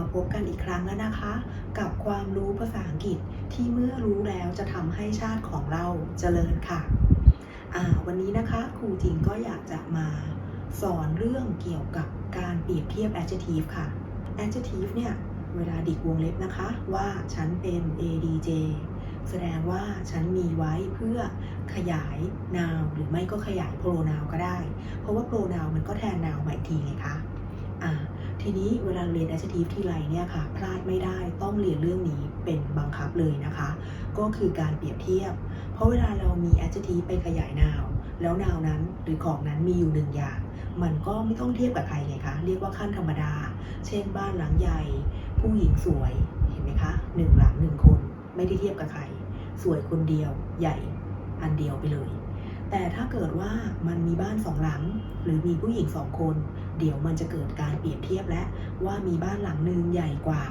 มาพบกันอีกครั้งแล้วนะคะ กับความรู้ภาษาอังกฤษที่เมื่อรู้แล้วจะทำให้ชาติของเราเจริญค่ะอ่าวันนี้นะคะครูจริงก็อยากจะมาสอนเรื่องเกี่ยวกับการเปรียบเทียบ adjective ค่ะ adjective เนี่ย เวลาดิกวงเล็บนะคะ ว่าฉันเป็น adj แสดงว่าฉันมีไว้เพื่อขยาย noun หรือไม่ก็ขยาย pronoun ก็ได้ เพราะว่า pronoun มันก็แทน noun ใหม่ทีไงคะอ่า ทีนี้เวลาเรียน adjective ที่ไรเนี่ยค่ะพลาดไม่ได้ต้องเรียนเรื่องนี้เป็นบังคับเลยนะคะ ก็คือการเปรียบเทียบ เพราะเวลาเรามี adjective ไปขยาย noun แล้ว noun นั้นหรือของนั้นมีอยู่หนึ่งอย่าง มันก็ไม่ต้องเทียบกับใครไงคะ เรียกว่าขั้นธรรมดา เช่นบ้านหลังใหญ่ ผู้หญิงสวย เห็นไหมคะหนึ่งหลังหนึ่งคน ไม่ได้เทียบกับใคร สวยคนเดียว ใหญ่อันเดียวไปเลย แต่ถ้าเกิดว่ามันมีบ้านสองหลัง หรือมีผู้หญิงสองคน เดี๋ยวมันจะเกิดการเปรียบเทียบและว่ามีบ้านหลังหนึ่งใหญ่กว่า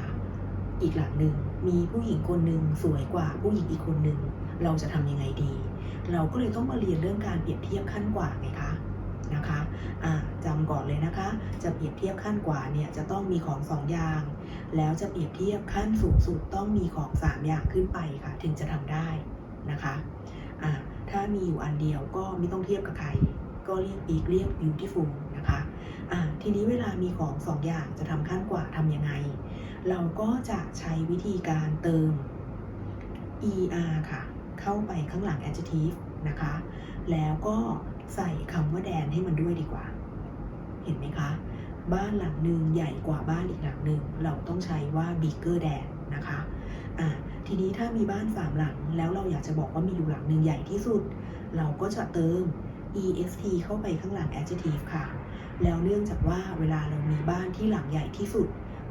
อีกหลังหนึ่งมีผู้หญิงคนหนึ่งสวยกว่าผู้หญิงอีกคนหนึ่งเราจะทำยังไงดี เราก็เลยต้องมาเรียนเรื่องการเปรียบเทียบขั้นกว่าไงคะนะคะอ่าจำก่อนเลยนะคะ จะเปรียบเทียบขั้นกว่าเนี่ยจะต้องมีของสองอย่าง แล้วจะเปรียบเทียบขั้นสูงสุดต้องมีของสามอย่างขึ้นไปค่ะ ถึงจะทำได้นะคะอ่าถ้ามีอยู่อันเดียวก็ไม่ต้องเทียบกับใคร ก็เรียกอีกเรียก beautiful นะคะ ทีนี้เวลามีของสองอย่างจะทำขั้นกว่าทำยังไง เราก็จะใช้วิธีการเติม er ค่ะ เข้าไปข้างหลัง adjective นะคะ แล้วก็ใส่คำว่าแดนให้มันด้วยดีกว่า เห็นไหมคะ บ้านหลังหนึ่งใหญ่กว่าบ้านอีกหลังหนึ่งเราต้องใช้ว่า bigger than นะคะอ่าทีนี้ถ้ามีบ้านสามหลังแล้วเราอยากจะบอกว่ามีอยู่หลังหนึ่งใหญ่ที่สุด เราก็จะเติม est เข้าไปข้างหลัง adjective ค่ะ แล้วเนื่องจากว่าเวลาเรามีบ้านที่หลังใหญ่ที่สุด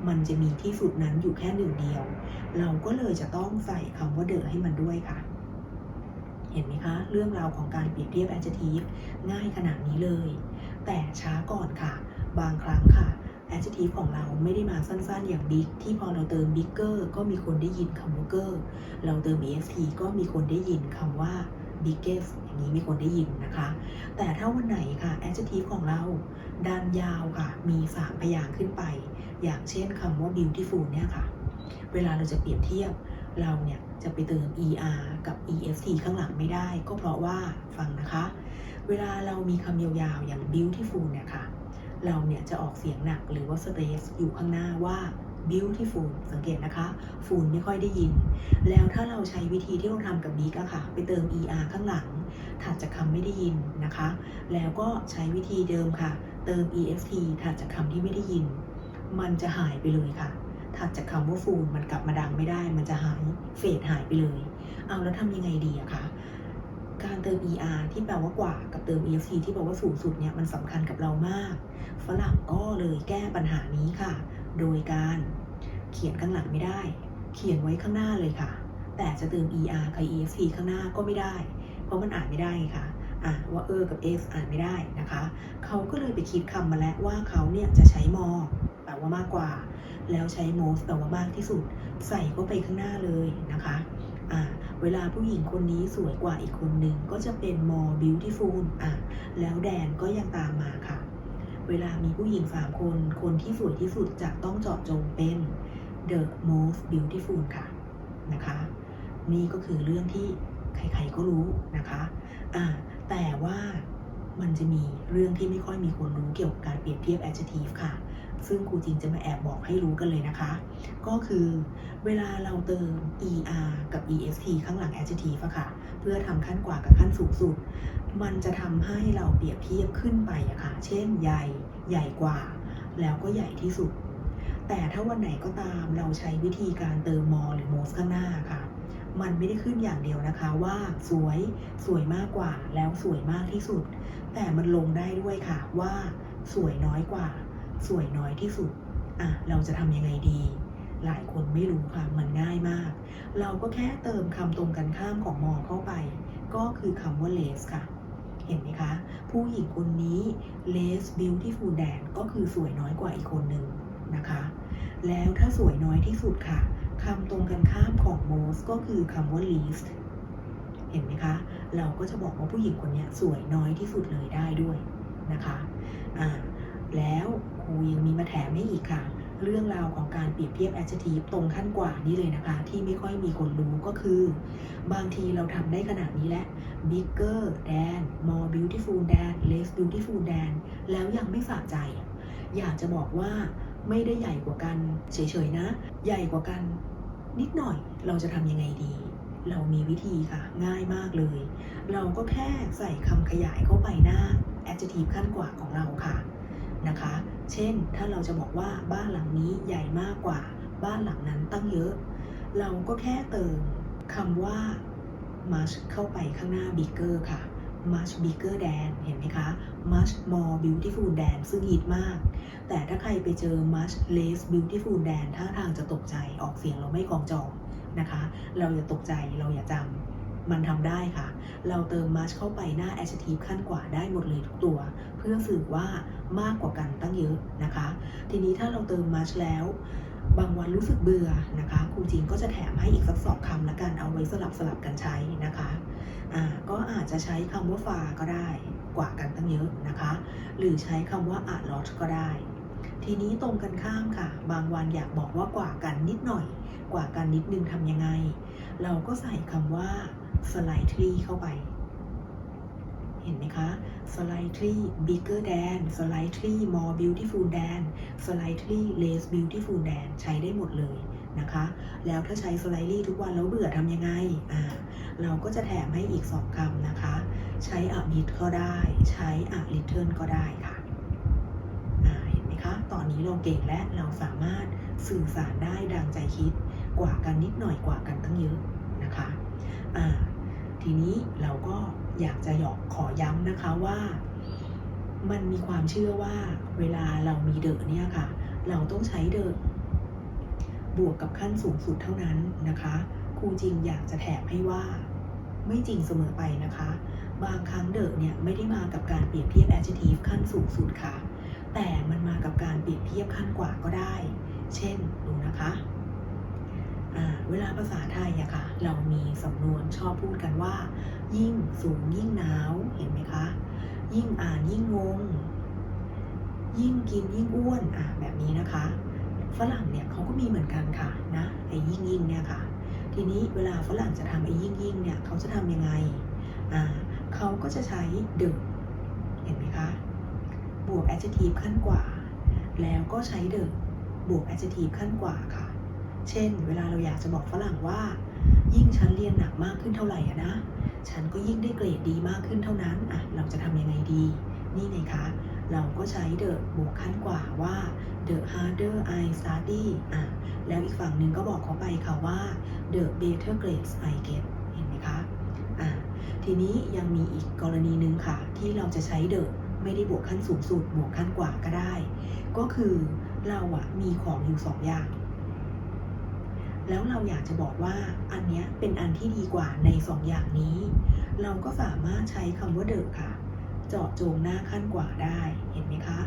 มันจะมีที่สุดนั้นอยู่แค่หนึ่งเดียว เราก็เลยจะต้องใส่คำว่า the ให้มันด้วยค่ะ เห็นไหมคะ เรื่องราวของการเปรียบเทียบ adjective ง่ายขนาดนี้เลย แต่ช้าก่อนค่ะ บางครั้งค่ะ adjective ของเราไม่ได้มาสั้นๆอย่าง big ที่พอเราเติม bigger ก็มีคนได้ยินคำว่า ger เราเติม est ก็มีคนได้ยินคำว่า biggest อย่างนี้มีคนได้ยินนะคะ แต่ถ้าวันไหนค่ะ adjective ของเราดันยาวค่ะ มี3พยางค์ขึ้นไป อย่างเช่นคำว่า beautiful เนี่ยค่ะ เวลาเราจะเปรียบเทียบเราเนี่ยจะไปเติม er กับ est ข้างหลังไม่ได้ ก็เพราะว่าฟังนะคะ เวลาเรามีคำยาวๆอย่าง beautiful เนี่ยค่ะ เราเนี่ยจะออกเสียงหนักหรือว่า stress อยู่ข้างหน้าว่า beautiful สังเกตนะคะฟูลไม่ค่อยได้ยิน แล้วถ้าเราใช้วิธีที่เราทำกับ big อะค่ะ ไปเติม er ข้างหลัง ถัดจากคำไม่ได้ยินนะคะ แล้วก็ใช้วิธีเดิมค่ะ เติม est ถัดจากคำที่ไม่ได้ยิน มันจะหายไปเลยค่ะ ถัดจากคำว่าฟูลมันกลับมาดังไม่ได้ มันจะหายเฟดหายไปเลย เอาแล้วทำยังไงดีอะคะการเติม er ที่แปลว่ากว่ากับเติม est ที่แปลว่าสูงสุดเนี่ยมันสำคัญกับเรามาก ฝรั่งก็เลยแก้ปัญหานี้ค่ะ โดยการเขียนข้างหลังไม่ได้ เขียนไว้ข้างหน้าเลยค่ะ แต่จะเติม er กับ est ข้างหน้าก็ไม่ได้ เพราะมันอ่านไม่ได้ค่ะอะว่าเออกับ s อ่านไม่ได้นะคะ เขาก็เลยไปคิดคำมาแล้วว่าเขาเนี่ยจะใช้ more แปลว่ามากกว่า แล้วใช้ most แปลว่ามากที่สุด ใส่เข้าไปข้างหน้าเลยนะคะอะเวลาผู้หญิงคนนี้สวยกว่าอีกคนหนึ่งก็จะเป็น more beautiful อะแล้วแดนก็ยังตามมาค่ะ เวลามีผู้หญิงสามคน คนที่สวยที่สุดจะต้องเจาะจงเป็น the most beautiful ค่ะนะคะ นี่ก็คือเรื่องที่ใครๆก็รู้นะคะอ่าแต่ว่ามันจะมีเรื่องที่ไม่ค่อยมีคนรู้เกี่ยวกับการเปรียบเทียบ adjective ค่ะ ซึ่งครูจริงจะมาแอบบอกให้รู้กันเลยนะคะ ก็คือเวลาเราเติม er กับ est ข้างหลัง adjective ค่ะ เพื่อทำขั้นกว่ากับขั้นสูงสุด มันจะทำให้เราเปรียบเทียบขึ้นไปอะค่ะ เช่นใหญ่ใหญ่กว่า แล้วก็ใหญ่ที่สุด แต่ถ้าวันไหนก็ตามเราใช้วิธีการเติม more หรือ most ข้างหน้าค่ะ มันไม่ได้ขึ้นอย่างเดียวนะคะว่าสวยสวยมากกว่า แล้วสวยมากที่สุด แต่มันลงได้ด้วยค่ะว่า สวยน้อยกว่า สวยน้อยที่สุดอะเราจะทำยังไงดี หลายคนไม่รู้ค่ะ มันง่ายมาก เราก็แค่เติมคำตรงกันข้ามของ more เข้าไป ก็คือคำว่า less ค่ะ เห็นไหมคะ ผู้หญิงคนนี้ less beautiful than ก็คือสวยน้อยกว่าอีกคนหนึ่งนะคะ แล้วถ้าสวยน้อยที่สุดค่ะคำตรงกันข้ามของ most ก็คือคำว่า least เห็นไหมคะ เราก็จะบอกว่าผู้หญิงคนนี้สวยน้อยที่สุดเลยได้ด้วยนะคะ อ่า แล้วครูยังมีมาแถมให้อีกค่ะ เรื่องราวของการเปรียบเทียบ adjective ตรงขั้นกว่านี่เลยนะคะ ที่ไม่ค่อยมีคนรู้ก็คือ บางทีเราทำได้ขนาดนี้แหละ bigger than more beautiful than less beautiful than แล้วยังไม่สะใจ อยากจะบอกว่าไม่ได้ใหญ่กว่ากันเฉยๆนะ ใหญ่กว่ากันนิดหน่อยเราจะทำยังไงดี เรามีวิธีค่ะ ง่ายมากเลย เราก็แค่ใส่คำขยายเข้าไปหน้า adjective ขั้นกว่าของเราค่ะนะคะ เช่น ถ้าเราจะบอกว่าบ้านหลังนี้ใหญ่มากกว่า บ้านหลังนั้นตั้งเยอะ เราก็แค่เติมคำว่า much เข้าไปข้างหน้า bigger ค่ะ much bigger than เห็นไหมคะ much more beautiful than ซึ่งฮิตมาก แต่ถ้าใครไปเจอ much less beautiful than ท่าทางจะตกใจออกเสียงเราไม่กองจองนะคะ เราอย่าตกใจเราอย่าจำ มันทำได้ค่ะ เราเติม much เข้าไปหน้า adjective ขั้นกว่าได้หมดเลยทุกตัว เพื่อสื่อว่ามากกว่ากันตั้งเยอะนะคะ ทีนี้ถ้าเราเติม much แล้ว บางวันรู้สึกเบื่อนะคะครูจริงก็จะแถมให้อีกสักสองคำละกันเอาไว้สลับสลับกันใช้นะคะอ่าก็อาจจะใช้คำว่า far ก็ได้กว่ากันตั้งเยอะนะคะ หรือใช้คำว่า a lot ก็ได้ทีนี้ตรงกันข้ามค่ะ บางวันอยากบอกว่ากว่ากันนิดหน่อย กว่ากันนิดนึงทำยังไง เราก็ใส่คำว่า slightly เข้าไป เห็นไหมคะ slightly bigger than slightly more beautiful than slightly less beautiful than ใช้ได้หมดเลยนะคะ แล้วถ้าใช้ slightly ทุกวันแล้วเบื่อทำยังไงอ่าเราก็จะแถมให้อีกสองคำนะคะ ใช้ a bit ก็ได้ ใช้ a little ก็ได้ค่ะเห็นไหมคะ ตอนนี้เราเก่งและเราสามารถสื่อสารได้ดังใจคิด กว่ากันนิดหน่อยกว่ากันตั้งเยอะนะคะอ่า ทีนี้เราก็อยากจะหยอกขอย้ำนะคะว่า มันมีความเชื่อว่าเวลาเรามีเดอะเนี่ยค่ะ เราต้องใช้เดอะบวกกับขั้นสูงสุดเท่านั้นนะคะครูจริงอยากจะแถมให้ว่า ไม่จริงเสมอไปนะคะ บางครั้งเดอะเนี่ยไม่ได้มากับการเปรียบเทียบ adjective ขั้นสูงสุดค่ะ แต่มันมากับการเปรียบเทียบขั้นกว่าก็ได้ เช่นดูนะคะ เวลาภาษาไทยอะค่ะ เรามีสำนวนชอบพูดกันว่า ยิ่งสูงยิ่งหนาวเห็นไหมคะ ยิ่งอ่านยิ่งงง ยิ่งกินยิ่งอ้วนอะแบบนี้นะคะ ฝรั่งเนี่ยเขาก็มีเหมือนกันค่ะนะไอ้ยิ่งยิ่งเนี่ยค่ะ ทีนี้เวลาฝรั่งจะทำไอ้ยิ่งยิ่งเนี่ยเขาจะทำยังไงอ่าเขาก็จะใช้ the เห็นไหมคะ บวก adjective ขั้นกว่า แล้วก็ใช้ the บวก adjective ขั้นกว่าค่ะ เช่น เวลาเราอยากจะบอกฝรั่งว่า ยิ่งฉันเรียนหนักมากขึ้นเท่าไหร่อะนะ ฉันก็ยิ่งได้เกรดดีมากขึ้นเท่านั้นอะเราจะทำยังไงดี นี่ไงคะ เราก็ใช้ the บวกขั้นกว่าว่า the harder I study อะแล้วอีกฝั่งหนึ่งก็บอกเขาไปค่ะว่า the better grades I get เห็นไหมคะอะทีนี้ยังมีอีกกรณีหนึ่งค่ะ ที่เราจะใช้ the ไม่ได้บวกขั้นสูงสุดบวกขั้นกว่าก็ได้ ก็คือเราอะมีของอยู่สองอย่าง แล้วเราอยากจะบอกว่าอันนี้เป็นอันที่ดีกว่าในสองอย่างนี้ เราก็สามารถใช้คำว่า the ค่ะ เจาะจงหน้าขั้นกว่าได้ เห็นไหมคะ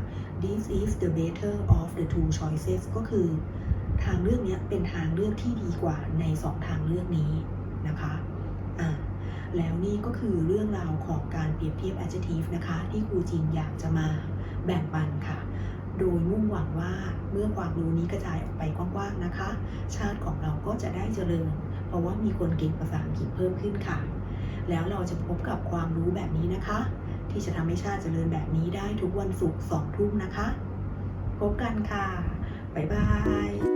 this is the better of the two choices ก็คือ ทางเลือกนี้เป็นทางเลือกที่ดีกว่าในสองทางเลือกนี้นะคะอะแล้วนี่ก็คือเรื่องราวของการเปรียบเทียบ adjective นะคะ ที่ครูจินอยากจะมาแบ่งปันค่ะ โดยมุ่งหวังว่าเมื่อความรู้นี้กระจายออกไปกว้างๆนะคะ ชาติของเราก็จะได้เจริญ เพราะว่ามีคนเก่งภาษาอังกฤษเพิ่มขึ้นค่ะ แล้วเราจะพบกับความรู้แบบนี้นะคะ ที่จะทำให้ชาติเจริญแบบนี้ได้ทุกวันศุกร์สองทุ่มนะคะ พบกันค่ะ บ๊ายบาย